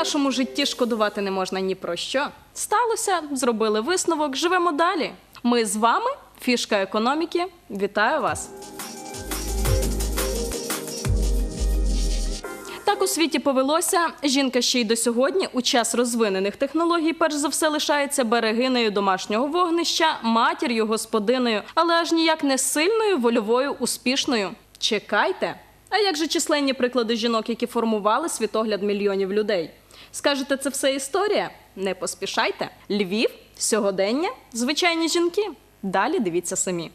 нашому житті шкодувати не можна ні про що. Сталося, зробили висновок, живемо далі. Ми з вами, фішка економіки. Вітаю вас! Так у світі повелося. Жінка ще й до сьогодні, у час розвинених технологій, перш за все лишається берегинею домашнього вогнища, матір'ю, господиною, але аж ніяк не сильною, вольовою, успішною. Чекайте! А як же численні приклади жінок, які формували світогляд мільйонів людей? Скажете, це все історія? Не поспішайте. Львів, сьогодення, звичайні жінки. Далі дивіться самі.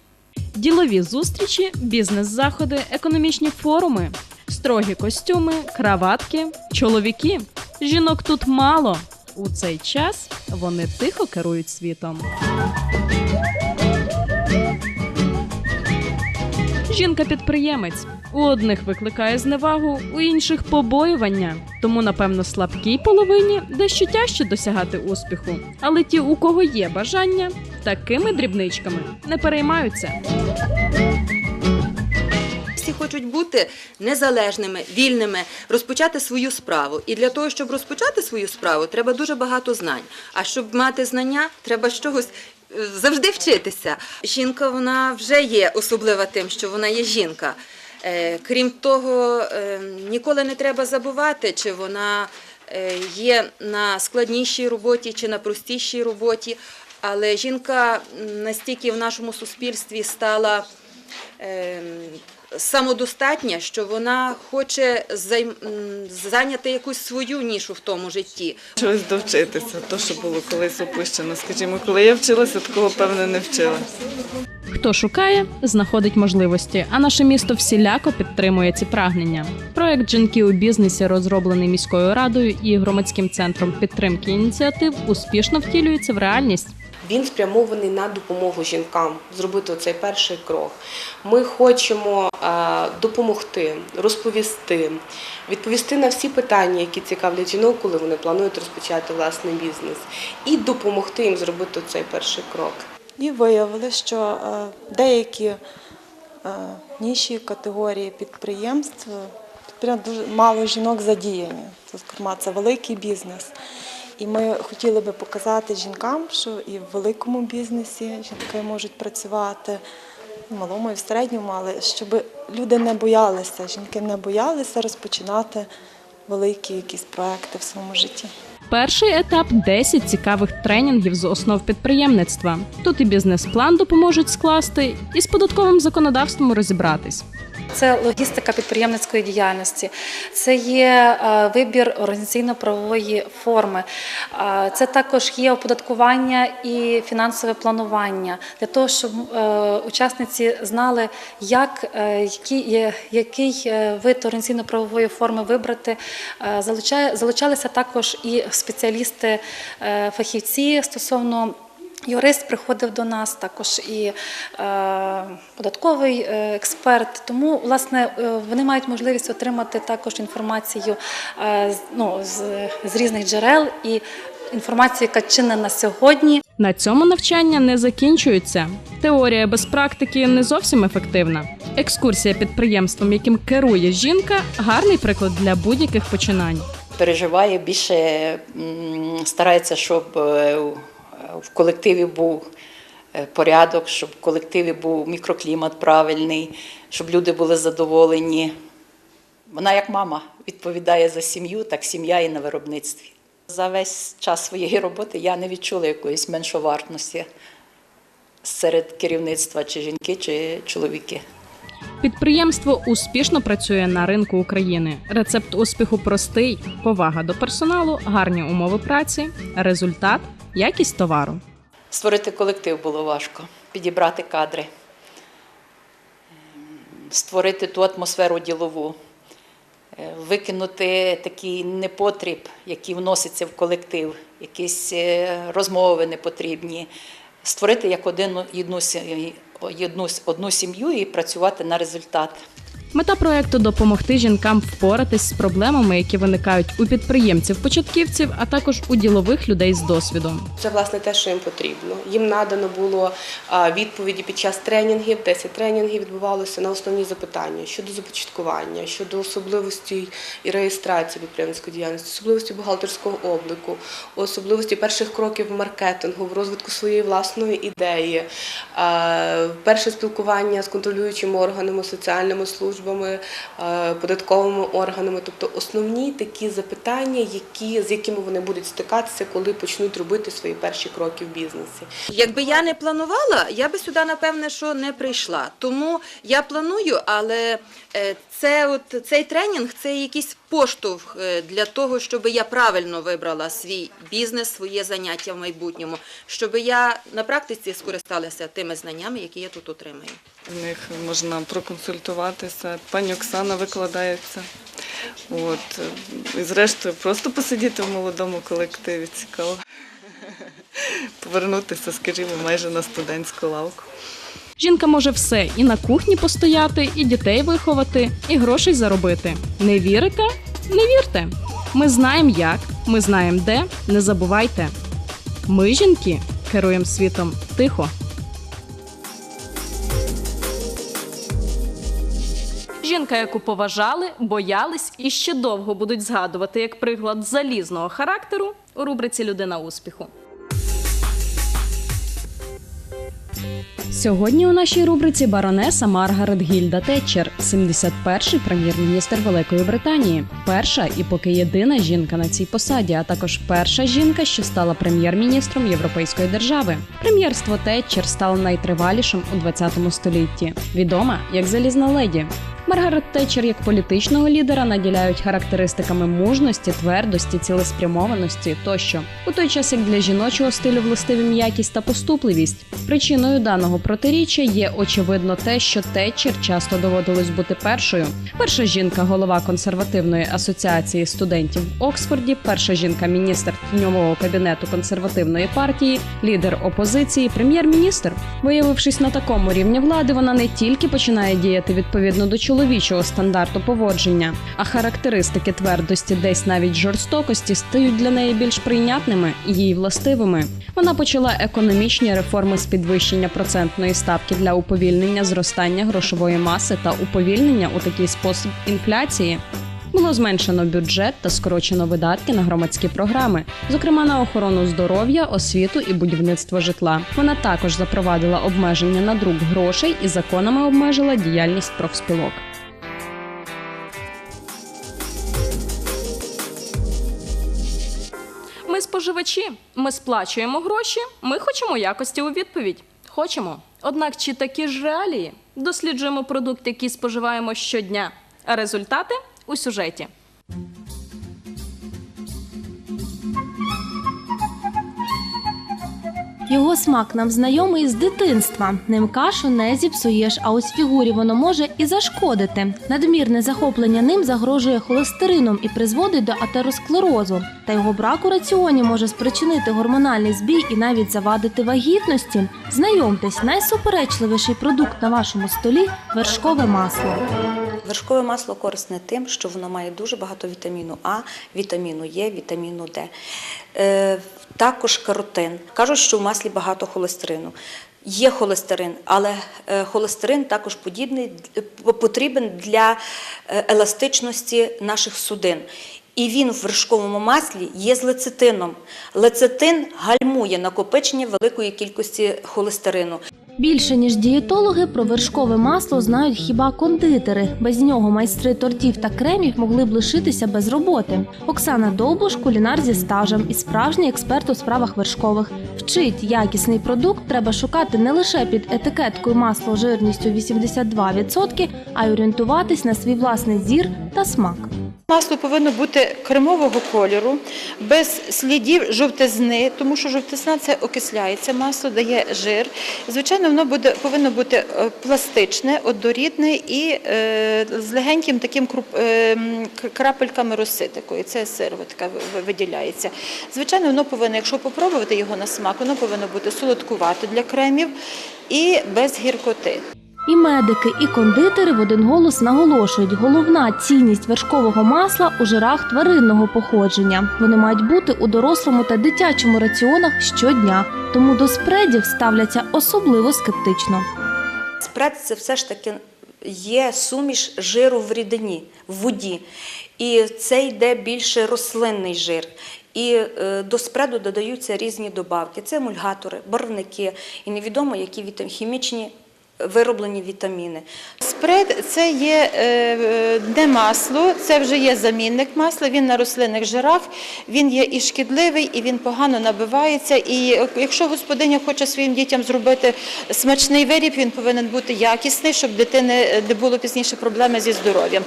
Ділові зустрічі, бізнес-заходи, економічні форуми, строгі костюми, краватки, чоловіки. Жінок тут мало. У цей час вони тихо керують світом. Жінка-підприємець у одних викликає зневагу, у інших побоювання. Тому, напевно, слабкій половині дещо тяжче досягати успіху. Але ті, у кого є бажання, такими дрібничками не переймаються. Всі хочуть бути незалежними, вільними, розпочати свою справу. І для того, щоб розпочати свою справу, треба дуже багато знань. А щоб мати знання, треба з чогось е, завжди вчитися. Жінка вона вже є особлива тим, що вона є жінка. Е, Крім того, е, ніколи не треба забувати, чи вона е, є на складнішій роботі, чи на простішій роботі. Але жінка настільки в нашому суспільстві стала самодостатня, що вона хоче зайняти якусь свою нішу в тому житті. Чогось довчитися, то, що було колись опущено. Скажімо, коли я вчилася, такого певне не вчила. Хто шукає, знаходить можливості, а наше місто всіляко підтримує ці прагнення. Проект Жінки у бізнесі, розроблений міською радою і громадським центром підтримки ініціатив, успішно втілюється в реальність. Він спрямований на допомогу жінкам зробити цей перший крок. Ми хочемо е, допомогти, розповісти, відповісти на всі питання, які цікавлять жінок, коли вони планують розпочати власний бізнес, і допомогти їм зробити цей перший крок. І виявили, що е, деякі е, ніші категорії підприємств, е, дуже мало жінок задіяні. Зокрема, це великий бізнес. І ми хотіли би показати жінкам, що і в великому бізнесі жінки можуть працювати, в малому і в середньому, але щоб люди не боялися, жінки не боялися розпочинати великі якісь проекти в своєму житті. Перший етап 10 цікавих тренінгів з основ підприємництва. Тут і бізнес-план допоможуть скласти, і з податковим законодавством розібратись. Це логістика підприємницької діяльності, це є е, вибір організаційно-правової форми, е, це також є оподаткування і фінансове планування для того, щоб е, учасниці знали, як який е, вид організаційно-правової форми вибрати. Залучалися також і спеціалісти, е, фахівці стосовно. Юрист приходив до нас, також і е, податковий е, експерт. Тому, власне, е, вони мають можливість отримати також інформацію е, з- ну, з, з різних джерел і інформацію, яка чинна на сьогодні. На цьому навчання не закінчується. Теорія без практики не зовсім ефективна. Екскурсія підприємством, яким керує жінка, гарний приклад для будь-яких починань. переживає більше, старається, щоб е, в колективі був е, порядок, щоб в колективі був мікроклімат правильний, щоб люди були задоволені. Вона, як мама, відповідає за сім'ю, так сім'я і на виробництві. За весь час своєї роботи я не відчула якоїсь меншовартості серед керівництва, чи жінки, чи чоловіки. Підприємство успішно працює на ринку України. Рецепт успіху простий: повага до персоналу, гарні умови праці, результат, якість товару. Створити колектив було важко, підібрати кадри, ем, створити ту атмосферу ділову, е, викинути такий непотріб, який вноситься в колектив, якісь е, розмови непотрібні, створити як один, одну, одну, одну сім'ю і працювати на результат. Мета проекту допомогти жінкам впоратись з проблемами, які виникають у підприємців-початківців, а також у ділових людей з досвідом. Це власне те, що їм потрібно. Їм надано було відповіді під час тренінгів. 10 тренінгів відбувалося на основні запитання щодо започаткування, щодо особливостей і реєстрації підприємницької діяльності, особливості бухгалтерського обліку, особливості перших кроків маркетингу, в розвитку своєї власної ідеї, перше спілкування з контролюючими органами, соціальними службами, а, податковими органами, тобто основні такі запитання, які з якими вони будуть стикатися, коли почнуть робити свої перші кроки в бізнесі. Якби я не планувала, я би сюди напевне що не прийшла. Тому я планую, але е, це от цей тренінг це якийсь поштовх е, для того, щоб я правильно вибрала свій бізнес, своє заняття в майбутньому, щоб я на практиці скористалася тими знаннями, які я тут отримаю. В них можна проконсультуватися. Пані Оксана викладається. От. І зрештою, просто посидіти в молодому колективі цікаво. Повернутися, скажімо, майже на студентську лавку. Жінка може все і на кухні постояти, і дітей виховати, і грошей заробити. Не вірите? Не вірте. Ми знаємо як, ми знаємо де. Не забувайте. Ми, жінки, керуємо світом тихо. Жінка, яку поважали, боялись і ще довго будуть згадувати як приклад залізного характеру у рубриці Людина успіху. Сьогодні у нашій рубриці баронеса Маргарет Гільда Тетчер, 71-й прем'єр-міністр Великої Британії, перша і поки єдина жінка на цій посаді, а також перша жінка, що стала прем'єр-міністром Європейської держави. Прем'єрство Тетчер стало найтривалішим у 20 столітті, відома як залізна леді. Маргарет Тетчер як політичного лідера наділяють характеристиками мужності, твердості, цілеспрямованості тощо. У той час як для жіночого стилю властиві м'якість та поступливість. Причиною даного протиріччя є очевидно те, що Тетчер часто доводилось бути першою. Перша жінка, голова консервативної асоціації студентів в Оксфорді, перша жінка, міністр тіньового кабінету консервативної партії, лідер опозиції, прем'єр-міністр. Виявившись на такому рівні влади, вона не тільки починає діяти відповідно до чоловічого стандарту поводження, а характеристики твердості, десь навіть жорстокості, стають для неї більш прийнятними і їй властивими. Вона почала економічні реформи з підвищення процентної ставки для уповільнення зростання грошової маси та уповільнення у такий спосіб інфляції. Було зменшено бюджет та скорочено видатки на громадські програми, зокрема на охорону здоров'я, освіту і будівництво житла. Вона також запровадила обмеження на друк грошей і законами обмежила діяльність профспілок. Ми споживачі, ми сплачуємо гроші, ми хочемо якості у відповідь. Хочемо. Однак чи такі ж реалії? Досліджуємо продукт, який споживаємо щодня. А результати у сюжеті. Його смак нам знайомий з дитинства. Ним кашу не зіпсуєш, а ось фігурі воно може і зашкодити. Надмірне захоплення ним загрожує холестерином і призводить до атеросклерозу. Та його брак у раціоні може спричинити гормональний збій і навіть завадити вагітності. Знайомтесь, найсуперечливіший продукт на вашому столі вершкове масло. Вершкове масло корисне тим, що воно має дуже багато вітаміну А, вітаміну Е, вітаміну Д. Е, також каротин. Кажуть, що в маслі багато холестерину. Є холестерин, але е, холестерин також подібний, е, потрібен для еластичності наших судин. І він в вершковому маслі є з лецитином. Лецитин гальмує накопичення великої кількості холестерину. Більше ніж дієтологи про вершкове масло знають хіба кондитери. Без нього майстри тортів та кремів могли б лишитися без роботи. Оксана Довбуш – кулінар зі стажем і справжній експерт у справах вершкових. Вчить якісний продукт треба шукати не лише під етикеткою масло жирністю 82%, а й орієнтуватись на свій власний зір та смак. Масло повинно бути кремового кольору, без слідів жовтизни, тому що жовтизна це окисляється, масло дає жир. Звичайно, воно буде, повинно бути е, пластичне, однорідне і е, з легеньким таким круп, е, крапельками роси такої. Це сирова така виділяється. Звичайно, воно повинно, якщо попробувати його на смак, воно повинно бути солодкувате для кремів і без гіркоти. І медики, і кондитери в один голос наголошують, головна цінність вершкового масла у жирах тваринного походження. Вони мають бути у дорослому та дитячому раціонах щодня, тому до спредів ставляться особливо скептично. Спред це все ж таки є суміш жиру в рідині, в воді. І це йде більше рослинний жир. І е, до спреду додаються різні добавки. Це емульгатори, барвники і невідомо які хімічні вироблені вітаміни. Спред це є е, не масло, це вже є замінник масла. Він на рослинних жирах, він є і шкідливий, і він погано набивається. І е, якщо господиня хоче своїм дітям зробити смачний виріб, він повинен бути якісний, щоб дитини не було пізніше проблеми зі здоров'ям.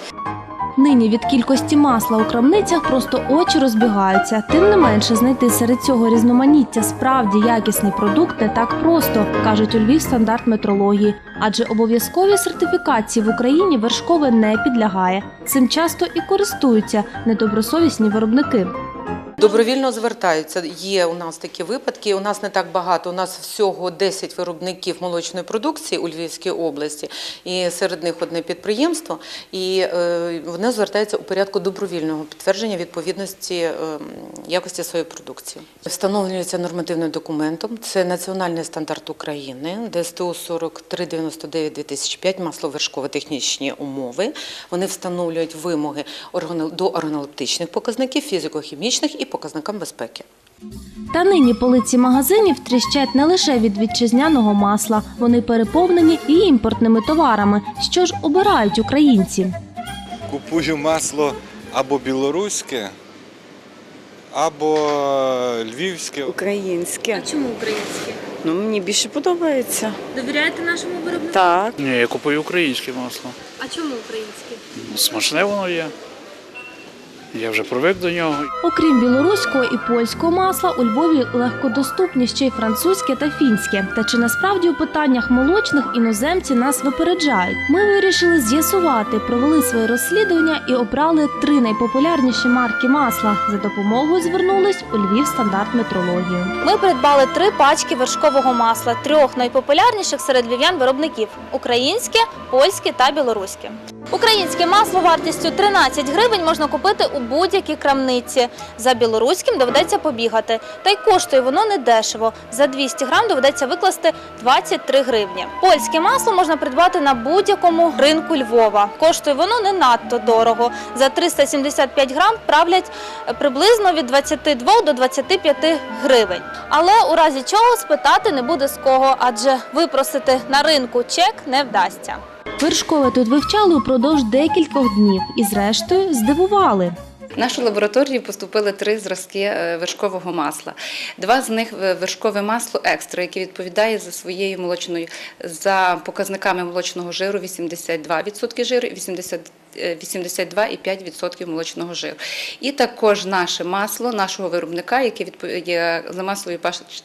Нині від кількості масла у крамницях просто очі розбігаються. Тим не менше, знайти серед цього різноманіття справді якісний продукт не так просто, кажуть у Львів стандарт метрології. Адже обов'язковій сертифікації в Україні вершкове не підлягає. Цим часто і користуються недобросовісні виробники. Добровільно звертаються. Є у нас такі випадки. У нас не так багато. У нас всього 10 виробників молочної продукції у Львівській області, і серед них одне підприємство. І е, вони звертаються у порядку добровільного підтвердження відповідності е, якості своєї продукції. Встановлюється нормативним документом. Це національний стандарт України, ДСТУ 4399-2005, масло-вершково-технічні умови. Вони встановлюють вимоги до органолептичних показників, фізико-хімічних і показникам безпеки. Та нині полиці магазинів тріщать не лише від вітчизняного масла, вони переповнені і імпортними товарами. Що ж обирають українці? Купую масло або білоруське, або львівське. Українське. А Чому українське? Ну мені більше подобається. Довіряєте нашому виробнику? Так. Ні, я купую українське масло. А чому українське? Ну, Смачне воно є. Я вже привик до нього. Окрім білоруського і польського масла, у Львові легкодоступні ще й французьке та фінське. Та чи насправді у питаннях молочних іноземці нас випереджають? Ми вирішили з'ясувати, провели своє розслідування і обрали три найпопулярніші марки масла. За допомогою звернулись у Львів стандарт метрологію. Ми придбали три пачки вершкового масла, трьох найпопулярніших серед львів'ян виробників: українське, польське та білоруське. Українське масло вартістю 13 гривень можна купити у будь-якій крамниці. За білоруським доведеться побігати. Та й коштує воно недешево. За 200 грам доведеться викласти 23 гривні. Польське масло можна придбати на будь-якому ринку Львова. Коштує воно не надто дорого. За 375 грам правлять е, приблизно від 22 до 25 гривень. Але у разі чого спитати не буде з кого, адже випросити на ринку чек не вдасться. Вершкове тут вивчали упродовж декількох днів і, зрештою, здивували. В нашу лабораторію поступили три зразки е, вершкового масла. Два з них е, вершкове масло екстра, яке відповідає за своєю молочною за показниками молочного жиру 82% жиру і 80 е, 82,5% молочного жиру. І також наше масло нашого виробника, яке відповідає за масовою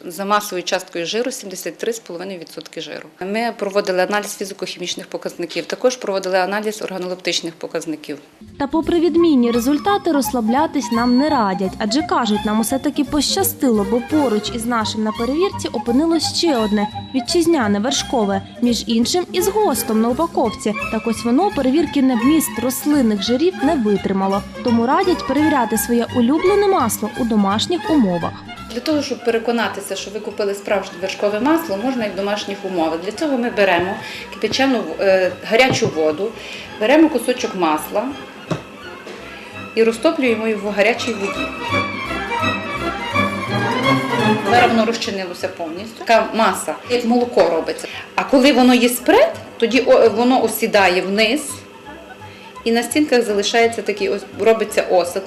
за масовою часткою жиру 73,5% жиру. Ми проводили аналіз фізико-хімічних показників, також проводили аналіз органолептичних показників. Та попри відмінні результати розслаблятись нам не радять, адже кажуть, нам усе таки пощастило, бо поруч із нашим на перевірці опинилось ще одне вітчизняне вершкове, між іншим із гостом на упаковці. Так ось воно перевірки на вміст рослинних жирів не витримало. Тому радять перевіряти своє улюблене масло у домашніх умовах. Для того, щоб переконатися, що ви купили справжнє вершкове масло, можна і в домашніх умовах. Для цього ми беремо кипячену е, гарячу воду, беремо кусочок масла і розтоплюємо його в гарячій воді. Зараз воно розчинилося повністю. Така маса, як молоко робиться. А коли воно є спред, тоді воно осідає вниз і на стінках залишається такий ось робиться осад.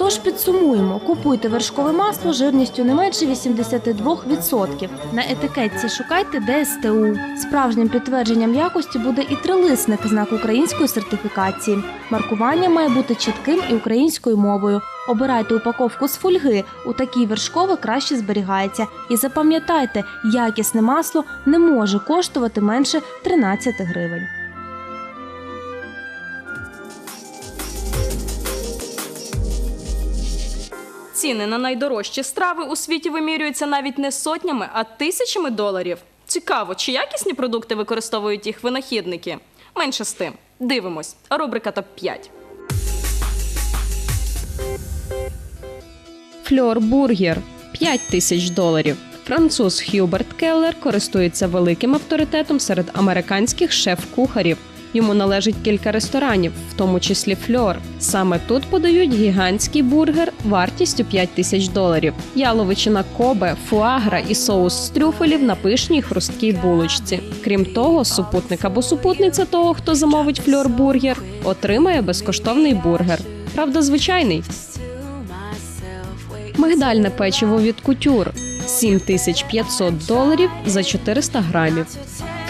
Тож підсумуємо, купуйте вершкове масло жирністю не менше 82%. На етикетці шукайте ДСТУ. Справжнім підтвердженням якості буде і трилисник знак української сертифікації. Маркування має бути чітким і українською мовою. Обирайте упаковку з фольги. У такій вершкове краще зберігається. І запам'ятайте, якісне масло не може коштувати менше 13 гривень. Ціни на найдорожчі страви у світі вимірюються навіть не сотнями, а тисячами доларів. Цікаво, чи якісні продукти використовують їх винахідники? Менше з тим. Дивимось. Рубрика топ 5 Фльор Бургер 5 тисяч доларів. Француз Х'юберт Келлер користується великим авторитетом серед американських шеф-кухарів. Йому належить кілька ресторанів, в тому числі Фльор. Саме тут подають гігантський бургер вартістю 5 тисяч доларів. Яловичина кобе, фуагра і соус з трюфелів на пишній хрусткій булочці. Крім того, супутник або супутниця того, хто замовить фльор бургер, отримає безкоштовний бургер. Правда, звичайний. Мигдальне печиво від кутюр 7500 доларів за 400 грамів.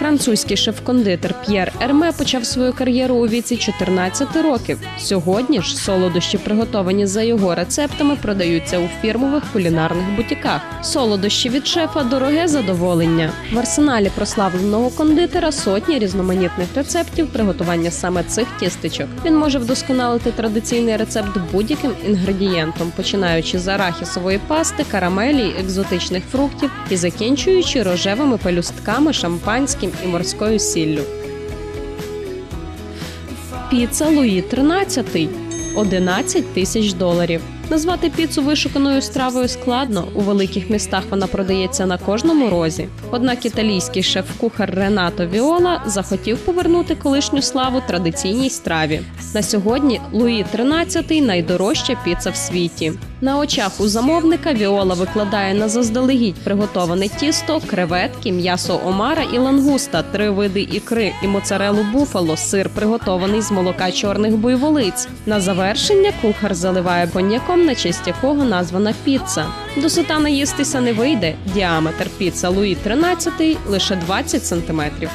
Французький шеф-кондитер П'єр Ерме почав свою кар'єру у віці 14 років. Сьогодні ж солодощі, приготовані за його рецептами, продаються у фірмових кулінарних бутіках. Солодощі від шефа дороге задоволення. В арсеналі прославленого кондитера сотні різноманітних рецептів приготування саме цих тістечок. Він може вдосконалити традиційний рецепт будь-яким інгредієнтом, починаючи з арахісової пасти, карамелі, екзотичних фруктів і закінчуючи рожевими пелюстками, шампанським і морською сіллю. Піца Луї 13 – 11 тисяч доларів. Назвати піцу вишуканою стравою складно. У великих містах вона продається на кожному розі. Однак італійський шеф-кухар Ренато Віола захотів повернути колишню славу традиційній страві. На сьогодні Луї 13 – найдорожча піца в світі. На очах у замовника Віола викладає на заздалегідь приготоване тісто, креветки, м'ясо омара і лангуста, три види ікри і моцарелу буфало, сир приготований з молока чорних буйволиць. На завершення кухар заливає коньяком, на честь якого названа піца. До сута наїстися не вийде. Діаметр піца Луї 13 лише 20 сантиметрів.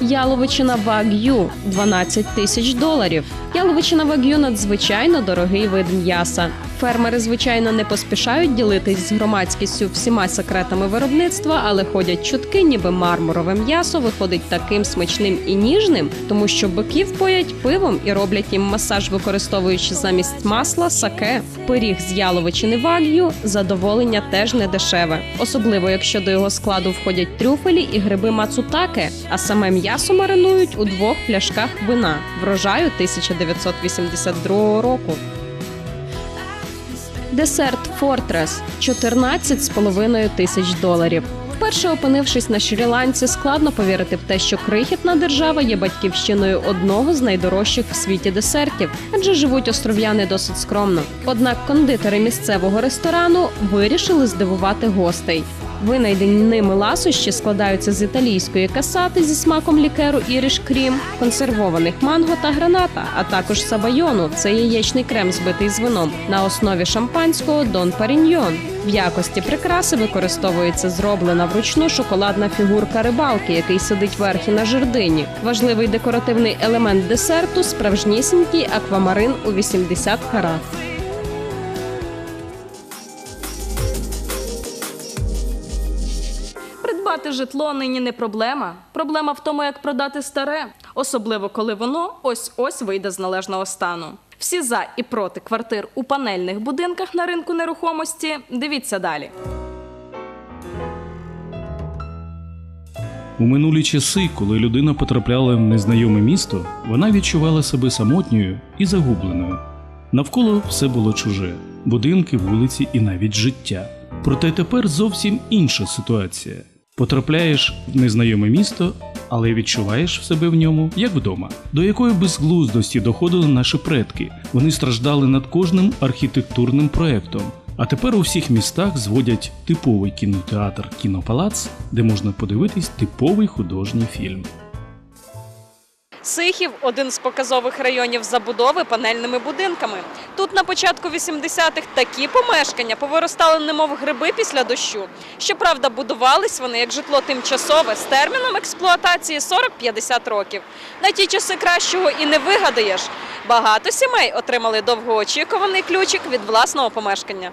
Яловичина Ваг'ю 12 тисяч доларів. Яловичина Ваг'ю надзвичайно дорогий вид м'яса. Фермери, звичайно, не поспішають ділитись з громадськістю всіма секретами виробництва, але ходять чутки, ніби мармурове м'ясо виходить таким смачним і ніжним, тому що биків поять пивом і роблять їм масаж, використовуючи замість масла саке. Пиріг з яловичини ваг'ю задоволення теж не дешеве, особливо якщо до його складу входять трюфелі і гриби мацутаке, а саме м'ясо маринують у двох пляшках вина врожаю 1982 року. Десерт Фортрес 14,5 тисяч доларів. Вперше опинившись на Шрі-Ланці, складно повірити в те, що крихітна держава є батьківщиною одного з найдорожчих в світі десертів, адже живуть остров'яни досить скромно. Однак кондитери місцевого ресторану вирішили здивувати гостей. Винайдені ними ласощі складаються з італійської касати зі смаком лікеру іріш крім, консервованих манго та граната, а також сабайону це яєчний крем, збитий з вином на основі шампанського Дон Паріньйон. В якості прикраси використовується зроблена вручну шоколадна фігурка рибалки, який сидить верхи на жердині. Важливий декоративний елемент десерту справжнісінький аквамарин у 80 карат. Житло нині не проблема. Проблема в тому, як продати старе, особливо коли воно ось ось вийде з належного стану. Всі за і проти квартир у панельних будинках на ринку нерухомості. Дивіться далі. У минулі часи, коли людина потрапляла в незнайоме місто, вона відчувала себе самотньою і загубленою. Навколо все було чуже будинки, вулиці і навіть життя. Проте тепер зовсім інша ситуація. Потрапляєш в незнайоме місто, але відчуваєш себе в ньому як вдома. До якої безглуздості доходили наші предки. Вони страждали над кожним архітектурним проектом. А тепер у всіх містах зводять типовий кінотеатр Кінопалац, де можна подивитись типовий художній фільм. Сихів один з показових районів забудови панельними будинками. Тут на початку 80-х такі помешкання повиростали немов гриби після дощу. Щоправда, будувались вони як житло тимчасове з терміном експлуатації 40-50 років. На ті часи кращого і не вигадаєш. Багато сімей отримали довгоочікуваний ключик від власного помешкання.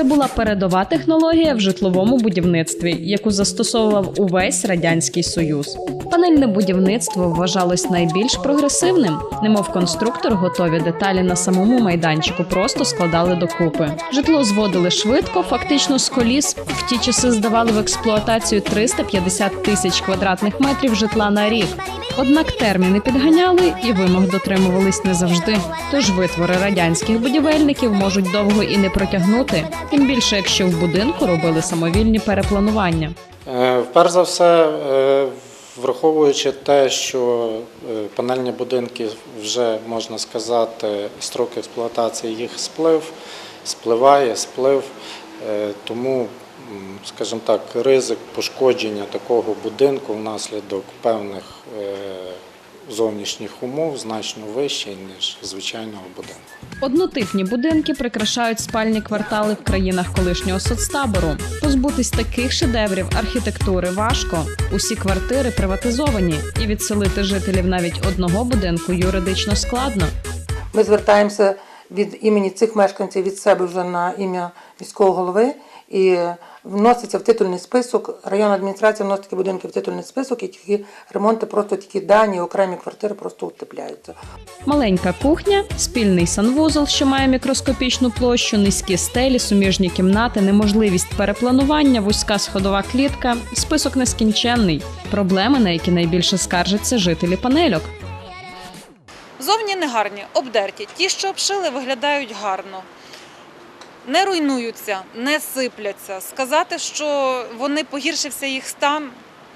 Це була передова технологія в житловому будівництві, яку застосовував увесь радянський союз. Панельне будівництво вважалось найбільш прогресивним, немов конструктор готові деталі на самому майданчику просто складали докупи. Житло зводили швидко, фактично з коліс. В ті часи здавали в експлуатацію 350 тисяч квадратних метрів житла на рік. Однак терміни підганяли і вимог дотримувались не завжди. Тож витвори радянських будівельників можуть довго і не протягнути, тим більше якщо в будинку робили самовільні перепланування. Е, Перш за все, е, враховуючи те, що е, панельні будинки вже можна сказати, строк експлуатації їх сплив, спливає, сплив, тому, скажімо так, ризик пошкодження такого будинку внаслідок певних зовнішніх умов значно вищий, ніж звичайного будинку. Однотипні будинки прикрашають спальні квартали в країнах колишнього соцтабору. Позбутись таких шедеврів архітектури важко. Усі квартири приватизовані, і відселити жителів навіть одного будинку юридично складно. Ми звертаємося від імені цих мешканців від себе вже на ім'я міського голови і вноситься в титульний список. Районна адміністрація вносить такі будинки в титульний список, і такі ремонти просто такі дані, окремі квартири просто утепляються. Маленька кухня, спільний санвузол, що має мікроскопічну площу, низькі стелі, суміжні кімнати, неможливість перепланування, вузька сходова клітка. Список нескінченний. Проблеми, на які найбільше скаржаться жителі панельок. Зовні не гарні, обдерті. Ті, що обшили, виглядають гарно. Не руйнуються, не сипляться. Сказати, що вони погіршився їх стан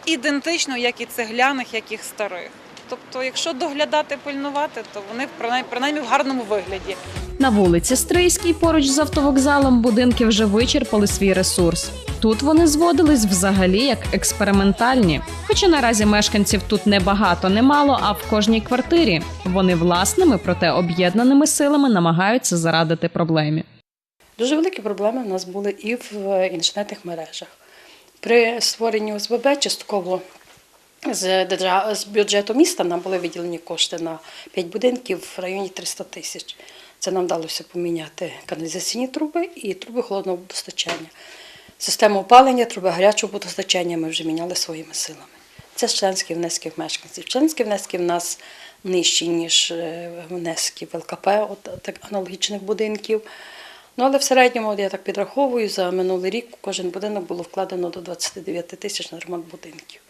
ідентично, як і цегляних, як і старих. Тобто, якщо доглядати, пильнувати, то вони принаймні, в гарному вигляді. На вулиці Стрийській, поруч з автовокзалом, будинки вже вичерпали свій ресурс. Тут вони зводились взагалі як експериментальні. Хоча наразі мешканців тут не багато, не мало, а в кожній квартирі. Вони власними, проте об'єднаними силами намагаються зарадити проблемі. Дуже великі проблеми в нас були і в інженерних мережах. При створенні ОСББ частково з, з бюджету міста нам були виділені кошти на 5 будинків в районі 300 тисяч. Це нам вдалося поміняти каналізаційні труби і труби холодного водостачання. Систему опалення, труби гарячого водостачання ми вже міняли своїми силами. Це з членських внесків мешканців. Членські внески в нас нижчі, ніж е, внески в ЛКП, от аналогічних будинків. Ну, але в середньому, я так підраховую, за минулий рік кожен будинок було вкладено до 29 тисяч на ремонт будинків.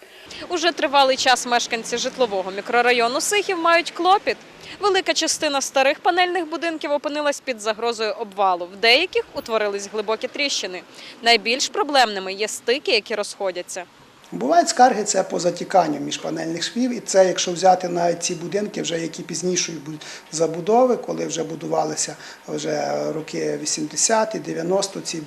Уже тривалий час мешканці житлового мікрорайону Сихів мають клопіт. Велика частина старих панельних будинків опинилась під загрозою обвалу. В деяких утворились глибокі тріщини. Найбільш проблемними є стики, які розходяться. Бувають скарги це по затіканню між панельних швів, і це якщо взяти навіть ці будинки, вже які пізнішої забудови, коли вже будувалися вже роки 80-ті, 90 ці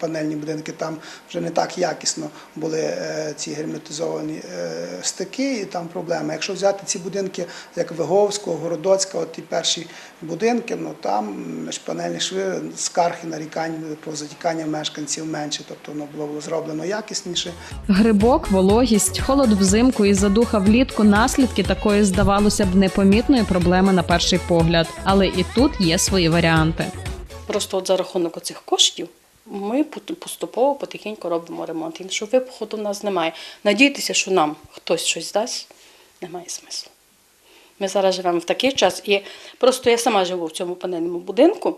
панельні будинки, там вже не так якісно були е, ці герметизовані е, стики, і там проблеми. Якщо взяти ці будинки, як Виговського, Городоцького, ті перші будинки, ну там між панельні шви скарг і нарікань про затікання мешканців менше, тобто воно було зроблено якісніше. Грибок, вологість, холод взимку і задуха влітку наслідки такої, здавалося б, непомітної проблеми на перший погляд. Але і тут є свої варіанти. Просто от за рахунок оцих коштів ми поступово потихеньку робимо ремонт. Іншого виходу в нас немає. Надіятися, що нам хтось щось дасть, немає смислу. Ми зараз живемо в такий час, і просто я сама живу в цьому панельному будинку.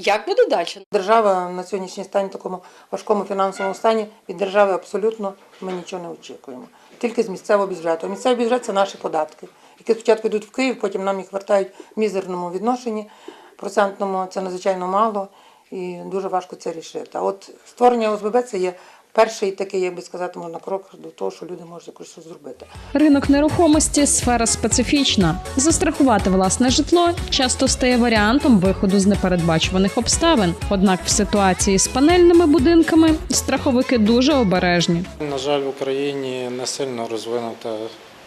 Як буде далі? Держава на сьогоднішній стані такому важкому фінансовому стані від держави абсолютно ми нічого не очікуємо. Тільки з місцевого бюджету. Місцевий бюджет це наші податки, які спочатку йдуть в Київ, потім нам їх вертають в мізерному відношенні, процентному це надзвичайно мало і дуже важко це рішити. А от створення ОСББ це є перший такий, як би сказати, можна крок до того, що люди можуть якось щось зробити. Ринок нерухомості сфера специфічна. Застрахувати власне житло часто стає варіантом виходу з непередбачуваних обставин. Однак в ситуації з панельними будинками страховики дуже обережні. На жаль, в Україні не сильно розвинута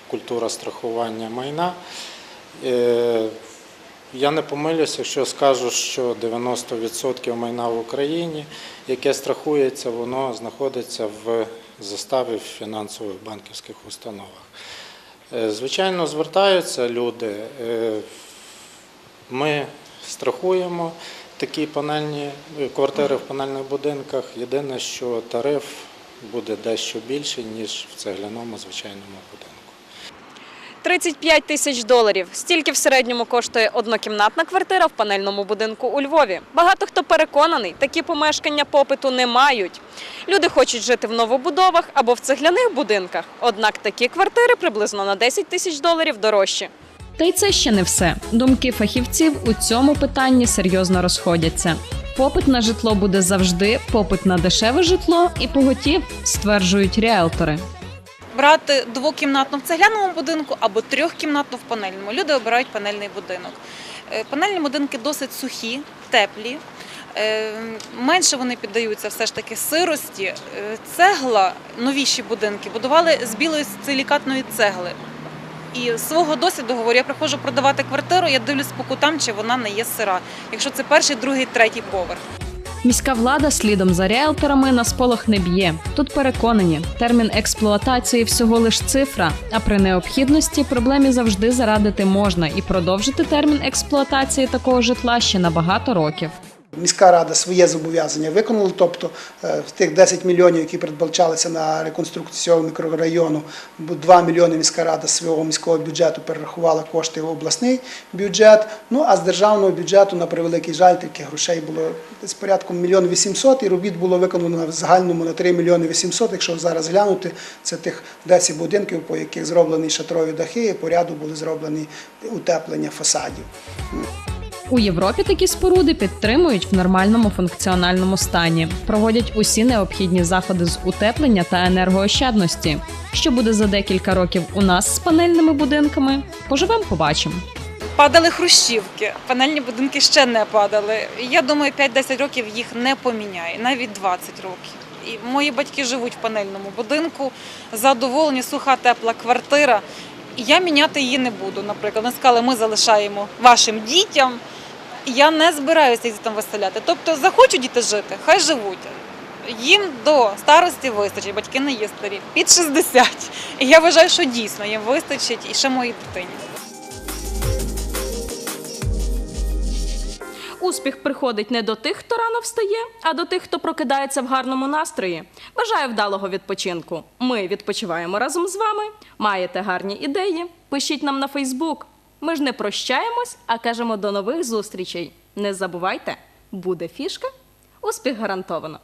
культура страхування майна. Е, Я не помилюся, якщо скажу, що 90% майна в Україні, яке страхується, воно знаходиться в заставі в фінансових банківських установах. Е, Звичайно, звертаються люди. Е, Ми страхуємо такі панельні е, квартири в панельних будинках. Єдине, що тариф буде дещо більший, ніж в цегляному звичайному будинку. 35 тисяч доларів. Стільки в середньому коштує однокімнатна квартира в панельному будинку у Львові. Багато хто переконаний, такі помешкання попиту не мають. Люди хочуть жити в новобудовах або в цегляних будинках. Однак такі квартири приблизно на 10 тисяч доларів дорожчі. Та й це ще не все. Думки фахівців у цьому питанні серйозно розходяться. Попит на житло буде завжди, попит на дешеве житло і поготів, стверджують ріелтори. Брати двокімнатну в цегляному будинку або трьохкімнатну в панельному. Люди обирають панельний будинок. Е, Панельні будинки досить сухі, теплі. Е, Менше вони піддаються все ж таки сирості. Е, Цегла, новіші будинки, будували з білої силікатної цегли. І свого досвіду говорю, я приходжу продавати квартиру, я дивлюсь по кутам, чи вона не є сира. Якщо це перший, другий, третій поверх. Міська влада слідом за ріелторами на сполох не б'є. Тут переконані, термін експлуатації всього лиш цифра, а при необхідності проблемі завжди зарадити можна і продовжити термін експлуатації такого житла ще на багато років. Міська рада своє зобов'язання виконала, тобто е, тих 10 мільйонів, які передбачалися на реконструкцію цього мікрорайону, бу- 2 мільйони міська рада свого міського бюджету перерахувала кошти в обласний бюджет. Ну а з державного бюджету, на превеликий жаль, таких грошей було десь порядку мільйон 800, і робіт було виконано в загальному на 3 мільйони 800. Якщо зараз глянути, це тих 10 будинків, по яких зроблені шатрові дахи, і по ряду були зроблені утеплення фасадів. У Європі такі споруди підтримують в нормальному функціональному стані, проводять усі необхідні заходи з утеплення та енергоощадності. Що буде за декілька років у нас з панельними будинками? Поживемо, побачимо. Падали хрущівки, панельні будинки ще не падали. Я думаю, 5-10 років їх не поміняє, навіть 20 років. І мої батьки живуть в панельному будинку, задоволені, суха, тепла квартира. Я міняти її не буду. Наприклад, вони сказали, ми залишаємо вашим дітям. Я не збираюся їх там виселяти. Тобто захочуть діти жити, хай живуть. Їм до старості вистачить, батьки не є старі, під 60. І я вважаю, що дійсно їм вистачить і ще моїй дитині. Успіх приходить не до тих, хто рано встає, а до тих, хто прокидається в гарному настрої. Бажаю вдалого відпочинку. Ми відпочиваємо разом з вами. Маєте гарні ідеї? Пишіть нам на Фейсбук. Ми ж не прощаємось, а кажемо до нових зустрічей. Не забувайте, буде фішка, успіх гарантовано.